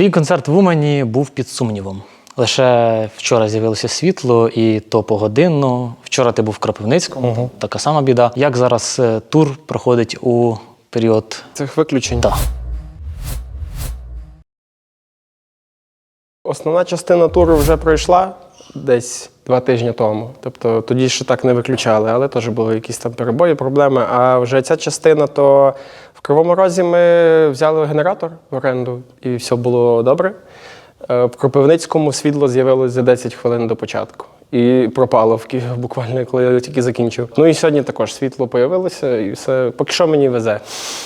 Твій концерт в Умані був під сумнівом. Лише вчора з'явилося світло, і то погодинно. Вчора ти був в Кропивницькому, така сама біда. Як зараз е, тур проходить у період? Цих виключень. Так. Основна частина туру вже пройшла десь два тижні тому. Тобто тоді ще так не виключали, але теж були якісь там перебої, проблеми. А вже ця частина, то в Кривому Розі ми взяли генератор в оренду, і все було добре. Е, В Кропивницькому світло з'явилось за 10 хвилин до початку. І пропало в буквально, коли я тільки закінчив. Ну і сьогодні також світло появилося, і все. Поки що мені везе.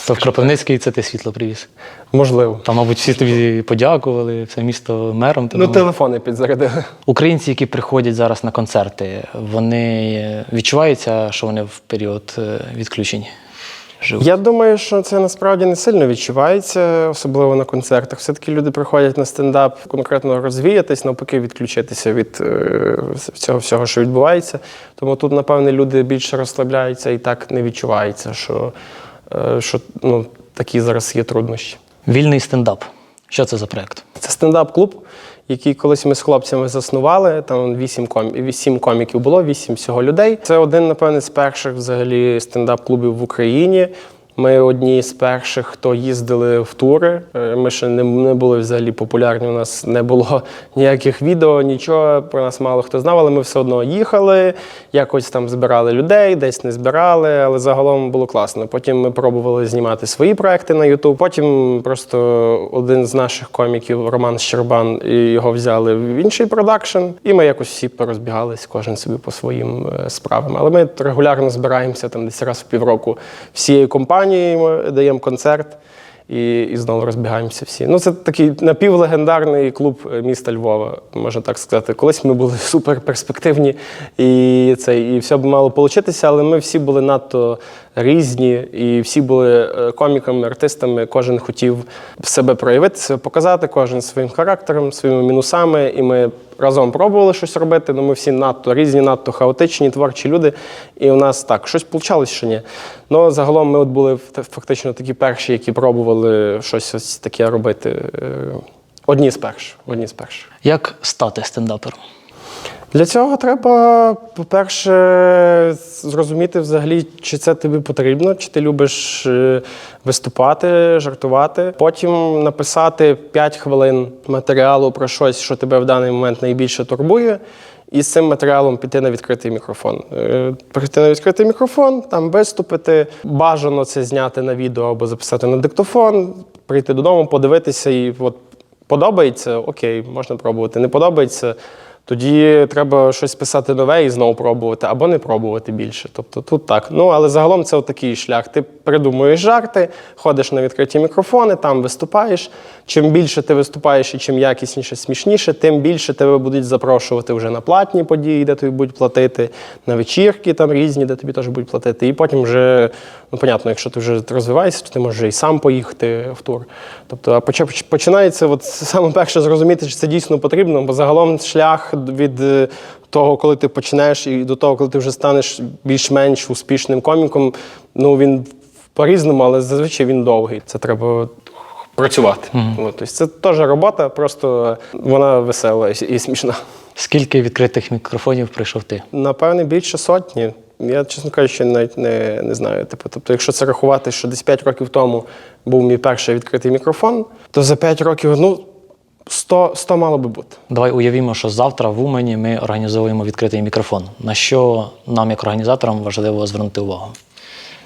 То в Кропивницький це ти світло привіз. Можливо. Там, мабуть, всі тобі подякували, все місто мером. Ну, телефони підзарядили. Українці, які приходять зараз на концерти, вони відчуваються, що вони в період е, відключень живуть. Я думаю, що це насправді не сильно відчувається, особливо на концертах. Все-таки люди приходять на стендап конкретно розвіятись, навпаки, відключитися від е, цього всього, що відбувається. Тому тут, напевне, люди більше розслабляються і так не відчувається, що, е, що ну, такі зараз є труднощі. Вільний стендап. Що це за проект? Це стендап-клуб, який колись ми з хлопцями заснували. Там вісім комі... сім коміків було, вісім всього людей. Це один, напевне, з перших взагалі стендап-клубів в Україні. Ми одні з перших, хто їздили в тури. Е, Ми ще не, не були взагалі популярні. У нас не було ніяких відео, нічого про нас мало хто знав, але ми все одно їхали, якось там збирали людей, десь не збирали, але загалом було класно. Потім ми пробували знімати свої проекти на YouTube. Потім просто один з наших коміків, Роман Щербан, його взяли в інший продакшн, і ми якось всі порозбігались, кожен собі по своїм е, справам. Але ми регулярно збираємося там десь раз в півроку всією компанією, ми даємо концерт. І, і знову розбігаємося всі. Ну, це такий напівлегендарний клуб е, міста Львова, можна так сказати. Колись ми були супер перспективні, і це і все б мало получитися, але ми всі були надто різні, і всі були е, коміками, артистами. Кожен хотів себе проявити, себе показати, кожен своїм характером, своїми мінусами. І ми разом пробували щось робити. але ми всі надто різні, надто хаотичні, творчі люди. І у нас так, щось вийшло, що ні. Ну, загалом ми от були фактично такі перші, які пробували щось ось таке робити. Е, Одні з перших. Одні з перших. Як стати стендапером? Для цього треба, по-перше, зрозуміти взагалі, чи це тобі потрібно, чи ти любиш е, виступати, жартувати. Потім написати 5 хвилин матеріалу про щось, що тебе в даний момент найбільше турбує. І з цим матеріалом піти на відкритий мікрофон. Е, Прийти на відкритий мікрофон, там виступити. Бажано це зняти на відео або записати на диктофон, прийти додому, подивитися і от подобається, окей, можна пробувати. Не подобається, тоді треба щось писати нове і знову пробувати, або не пробувати більше. Тобто тут так. Ну, але загалом це такий шлях. Ти придумуєш жарти, ходиш на відкриті мікрофони, там виступаєш. Чим більше ти виступаєш і чим якісніше, смішніше, тим більше тебе будуть запрошувати вже на платні події, де тобі будуть платити, на вечірки там різні, де тобі теж будуть платити. І потім вже, ну, понятно, якщо ти вже розвиваєшся, то ти можеш і сам поїхати в тур. Тобто, починається от саме перше зрозуміти, чи це дійсно потрібно, бо загалом шлях від е, того, коли ти починаєш, і до того, коли ти вже станеш більш-менш успішним коміком, ну він по-різному, але зазвичай він довгий. Це треба працювати. От, тобто це теж робота, просто вона весела і, і смішна. Скільки відкритих мікрофонів прийшов ти? Напевне, більше сотні. Я, чесно кажучи, навіть не, не знаю. Типу, тобто, якщо це рахувати, що десь 5 років тому був мій перший відкритий мікрофон, то за 5 років, ну, 100, 100 мало би бути. Давай уявімо, що завтра в Умані ми організовуємо відкритий мікрофон. На що нам, як організаторам, важливо звернути увагу?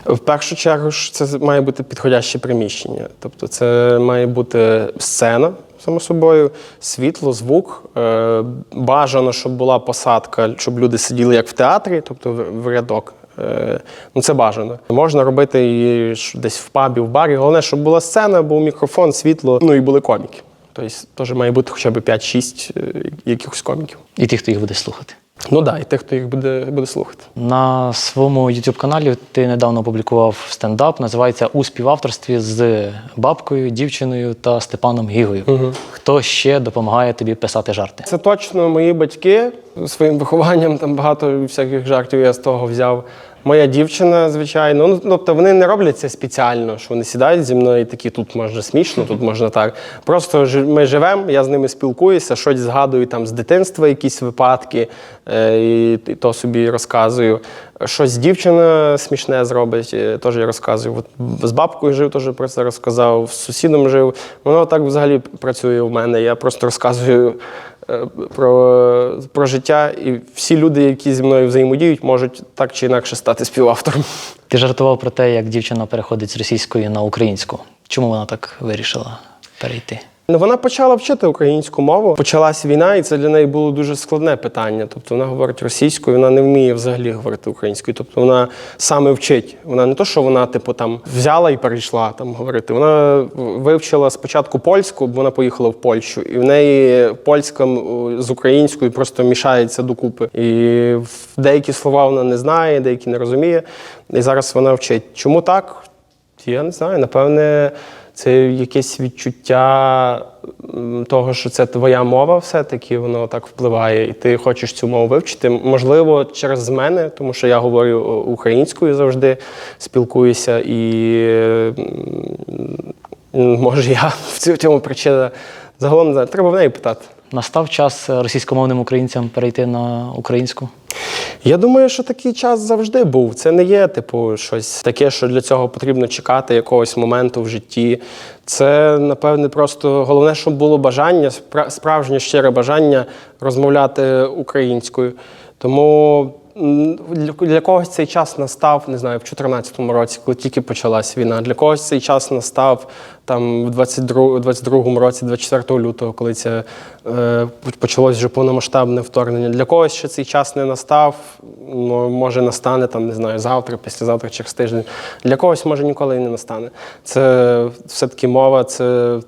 В першу чергу ж це має бути підходяще приміщення. Тобто це має бути сцена, само собою, світло, звук. Е, Бажано, щоб була посадка, щоб люди сиділи як в театрі, тобто в- рядок. Е, Ну, це бажано. Можна робити і десь в пабі, в барі. Головне, щоб була сцена, був мікрофон, світло, ну і були коміки. Тобто теж має бути хоча б 5-6 е, якихось коміків. І тих, хто їх буде слухати. Ну да, і тих, хто їх буде, буде слухати. На своєму youtube каналі ти недавно опублікував стендап, називається У співавторстві з бабкою, дівчиною та Степаном Гігою. Хто ще допомагає тобі писати жарти? Це точно мої батьки своїм вихованням. Там багато всяких жартів я з того взяв. Моя дівчина, звичайно. Ну, тобто вони не роблять це спеціально, що вони сідають зі мною і такі, тут можна смішно, тут можна так. Просто ми живемо, я з ними спілкуюся, щось згадую там з дитинства, якісь випадки, е, і, то собі розказую. Щось дівчина смішне зробить, е, теж я розказую. От з бабкою жив, теж про це розказав, з сусідом жив. Воно так взагалі працює в мене. Я просто розказую про, про життя, і всі люди, які зі мною взаємодіють, можуть так чи інакше стати співавтором. Ти жартував про те, як дівчина переходить з російської на українську. Чому вона так вирішила перейти? Вона почала вчити українську мову. Почалась війна, і це для неї було дуже складне питання. Тобто вона говорить російською, вона не вміє взагалі говорити українською. Тобто вона саме вчить. Вона не то, що вона, типу, там взяла і перейшла там говорити. Вона вивчила спочатку польську, бо вона поїхала в Польщу, і в неї польська з українською просто мішається докупи. І деякі слова вона не знає, деякі не розуміє. І зараз вона вчить. Чому так? Я не знаю, напевне, це якесь відчуття того, що це твоя мова, все-таки воно так впливає, і ти хочеш цю мову вивчити. Можливо, через мене, тому що я говорю е, українською завжди, спілкуюся, і може я в цьому- причина. Загалом треба в неї питати. Настав час російськомовним українцям перейти на українську. Я думаю, що такий час завжди був. Це не є, типу, щось таке, що для цього потрібно чекати якогось моменту в житті. Це, напевне, просто головне, щоб було бажання, справжнє щире бажання розмовляти українською. Тому для, когось цей час настав, не знаю, в 2014 році, коли тільки почалась війна. Для когось цей час настав там в 22, 22 році, 24 лютого, коли це е, почалось вже повномасштабне вторгнення. Для когось ще цей час не настав, ну, може настане там, не знаю, завтра, післязавтра, через тиждень. Для когось може ніколи і не настане. Це все-таки мова, це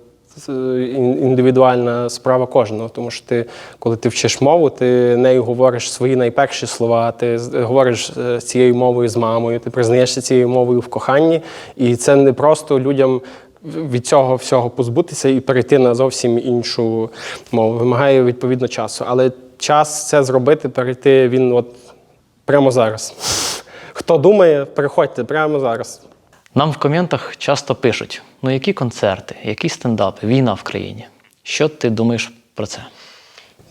індивідуальна справа кожного, тому що ти, коли ти вчиш мову, ти нею говориш свої найперші слова, ти говориш е, цією мовою з мамою, ти признаєшся цією мовою в коханні, і це не просто людям від цього всього позбутися і перейти на зовсім іншу мову. Вимагає відповідно часу. Але час це зробити, перейти він от прямо зараз. Хто думає, переходьте прямо зараз. Нам в коментах часто пишуть: ну які концерти, які стендапи, війна в країні. Що ти думаєш про це?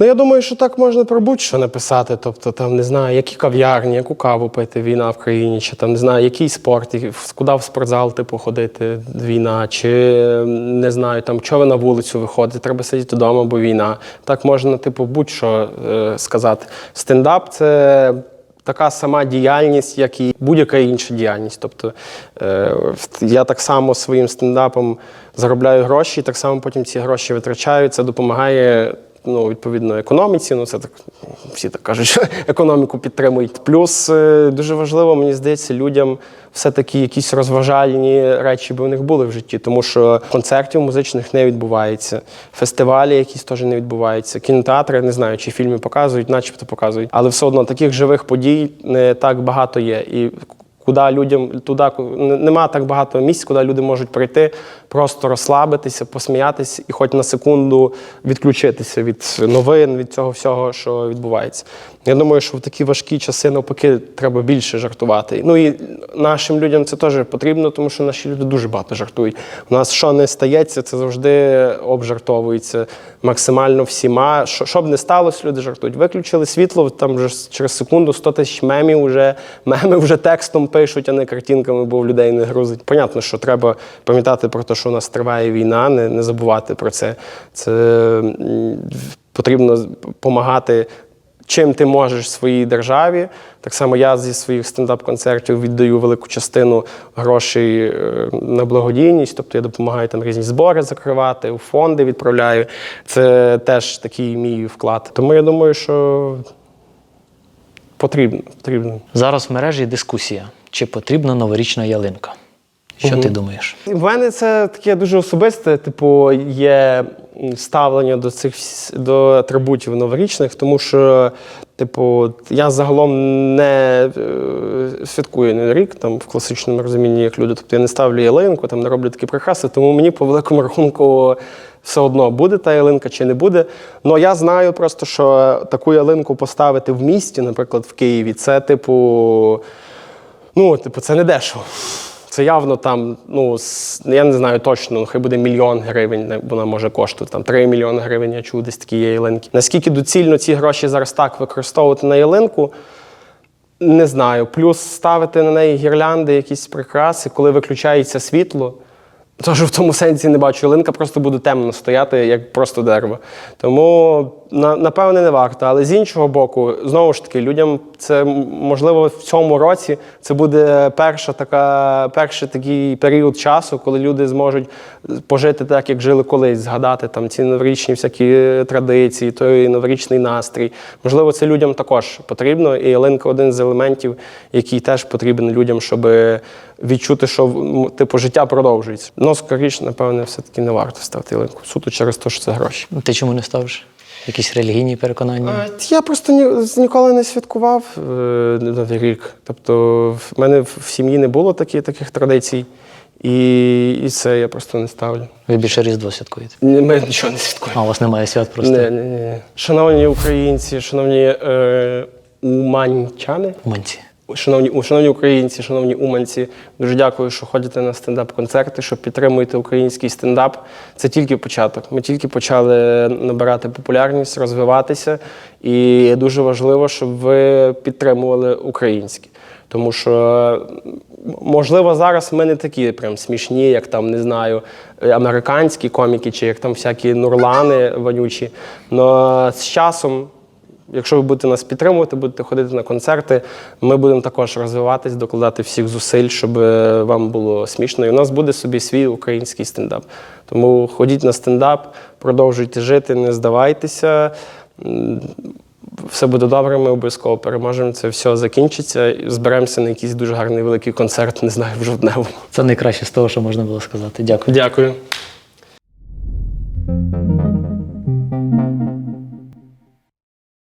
Ну, я думаю, що так можна про будь-що написати. Тобто, там не знаю, які кав'ярні, яку каву пити, війна в країні, чи там не знаю, який спорт, куди в спортзал типу ходити, війна, чи не знаю, там чого на вулицю виходите, треба сидіти вдома, бо війна. Так можна, типу, будь-що е, сказати. Стендап це. Така сама діяльність, як і будь-яка інша діяльність. Тобто е, я так само своїм стендапом заробляю гроші, так само потім ці гроші витрачаю. Це допомагає ну, відповідно економіці. Ну, це так всі так кажуть, що економіку підтримують. Плюс е, дуже важливо, мені здається, людям все-таки якісь розважальні речі би у них були в житті, тому що концертів музичних не відбувається, фестивалі якісь теж не відбуваються. Кінотеатри не знаю, чи фільми показують, начебто показують, але все одно таких живих подій не так багато є. І куди людям туди нема так багато місць, куди люди можуть прийти, просто розслабитися, посміятися і хоч на секунду відключитися від новин, від цього всього, що відбувається. Я думаю, що в такі важкі часи навпаки треба більше жартувати. Ну і нашим людям це теж потрібно, тому що наші люди дуже багато жартують. У нас що не стається, це завжди обжартовується максимально всіма. Що, що б не сталося, люди жартують. Виключили світло, там вже через секунду 100 тисяч мемів вже меми вже текстом пишуть, а не картинками, бо в людей не грузить. Понятно, що треба пам'ятати про те, що у нас триває війна, не, не забувати про це. Це потрібно допомагати. Чим ти можеш своїй державі. Так само я зі своїх стендап-концертів віддаю велику частину грошей е, на благодійність, тобто я допомагаю там різні збори закривати, у фонди відправляю. Це теж такий мій вклад. Тому я думаю, що потрібно. потрібно. Зараз в мережі дискусія, чи потрібна новорічна ялинка. Що ти думаєш? У мене це таке дуже особисте, типу, є ставлення до цих до атрибутів новорічних, тому що, типу, я загалом не е, святкую Новий рік там в класичному розумінні, як люди. Тобто я не ставлю ялинку, там не роблю такі прикраси, тому мені по великому рахунку все одно буде та ялинка чи не буде. Але я знаю просто, що таку ялинку поставити в місті, наприклад, в Києві, це типу. Ну, типу, це не дешево. Це явно там, ну, я не знаю точно, ну, хай буде мільйон гривень, вона може коштувати там 3 мільйони гривень, я чув десь такі є ялинки. Наскільки доцільно ці гроші зараз так використовувати на ялинку, не знаю. Плюс ставити на неї гірлянди, якісь прикраси, коли виключається світло. Тож в тому сенсі не бачу. Ялинка просто буде темно стояти, як просто дерево. Тому на, напевне не варто. Але з іншого боку, знову ж таки, людям це можливо в цьому році це буде перша така, перший такий період часу, коли люди зможуть пожити так, як жили колись, згадати там ці новорічні всякі традиції, той новорічний настрій. Можливо, це людям також потрібно. І ялинка один з елементів, який теж потрібен людям, щоб відчути, що типу життя продовжується. Ну, скоріше, напевне, все-таки не варто ставити ялинку. Суто через те, що це гроші. Ти чому не ставиш? Якісь релігійні переконання? Е, Я просто ні, ніколи не святкував е, Новий рік. Тобто, в мене в в сім'ї не було такі, таких традицій, і, і це я просто не ставлю. Ви більше Різдво святкуєте? Ні, Ми нічого не святкуємо. А у вас немає свят просто Ні, ні, ні. Шановні українці, шановні е, уманчани, уманці. Шановні, шановні українці, шановні уманці, дуже дякую, що ходите на стендап-концерти, що підтримуєте український стендап. Це тільки початок. Ми тільки почали набирати популярність, розвиватися. І дуже важливо, щоб ви підтримували українське. Тому що, можливо, зараз ми не такі прям смішні, як там, не знаю, американські коміки, чи як там всякі нурлани вонючі. Але з часом Якщо ви будете нас підтримувати, будете ходити на концерти, ми будемо також розвиватись, докладати всіх зусиль, щоб е, вам було смішно. І у нас буде собі свій український стендап. Тому ходіть на стендап, продовжуйте жити, не здавайтеся. Все буде добре, ми обов'язково переможемо. Це все закінчиться. і Зберемося на якийсь дуже гарний великий концерт, не знаю, в жовтневому. Це найкраще з того, що можна було сказати. Дякую. Дякую. Thank